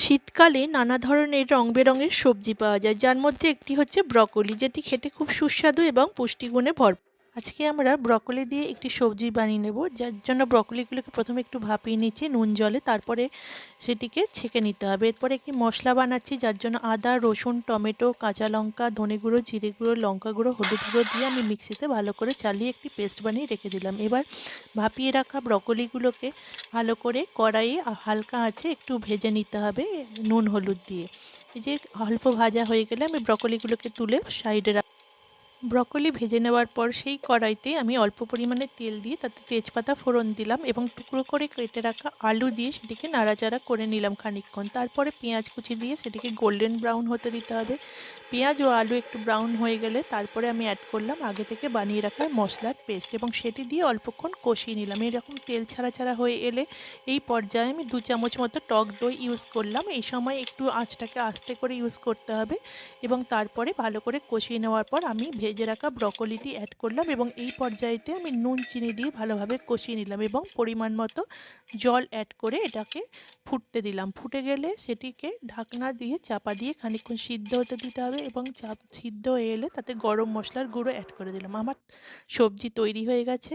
শীতকালে নানা ধরনের রং বেরঙের সবজি পাওয়া যায়, যার মধ্যে একটি হচ্ছে ব্রকলি, যেটি খেতে খুব সুস্বাদু এবং পুষ্টিগুণে ভরপুর। আজকে আমরা ব্রকলি দিয়ে একটি সবজি বানিয়ে নেব, যার জন্য ব্রকলিগুলোকে প্রথমে একটু ভাপিয়ে নিচ্ছি নুন জলে, তারপরে সেটিকে ছেঁকে নিতে হবে। এরপরে একটি মশলা বানাচ্ছি, যার জন্য আদা, রসুন, টমেটো, কাঁচা লঙ্কা, ধনে গুঁড়ো, জিরে গুঁড়ো, লঙ্কা গুঁড়ো, হলুদ গুঁড়ো দিয়ে আমি মিক্সিতে ভালো করে চালিয়ে একটি পেস্ট বানিয়ে রেখে দিলাম। এবার ভাপিয়ে রাখা ব্রকলিগুলোকে ভালো করে কড়াইয়ে হালকা আছে একটু ভেজে নিতে হবে নুন, হলুদ দিয়ে। এই যে অল্প ভাজা হয়ে গেলে আমি ব্রকলিগুলোকে তুলে সাইডে রাখ ব্রকলি ভেজে নেওয়ার পর সেই কড়াইতে আমি অল্প পরিমাণে তেল দিয়ে তাতে তেজপাতা ফোড়ন দিলাম এবং টুকরো করে কেটে রাখা আলু দিয়ে সেটিকে নাড়াচাড়া করে নিলাম খানিকক্ষণ। তারপরে পেঁয়াজ কুচি দিয়ে সেটিকে গোল্ডেন ব্রাউন হতে দিতে হবে। পেঁয়াজ ও আলু একটু ব্রাউন হয়ে গেলে তারপরে আমি অ্যাড করলাম আগে থেকে বানিয়ে রাখা মশলার পেস্ট এবং সেটি দিয়ে অল্পক্ষণ কষিয়ে নিলাম। এরকম তেল ছাড়া ছাড়া হয়ে এলে এই পর্যায়ে আমি দু চামচ মতো টক দই ইউজ করলাম। এই সময় একটু আঁচটাকে আস্তে করে ইউজ করতে হবে এবং তারপরে ভালো করে কষিয়ে নেওয়ার পর আমি ভেজে রাখা ব্রকোলিটি অ্যাড করলাম এবং এই পর্যায়েতে আমি নুন, চিনি দিয়ে ভালোভাবে কষিয়ে নিলাম এবং পরিমাণ মতো জল অ্যাড করে এটাকে ফুটতে দিলাম। ফুটে গেলে সেটিকে ঢাকনা দিয়ে চাপা দিয়ে খানিকক্ষণ সিদ্ধ হতে দিতে হবে এবং চাপ সিদ্ধ হয়ে এলে তাতে গরম মশলার গুঁড়ো অ্যাড করে দিলাম। আমার সবজি তৈরি হয়ে গেছে।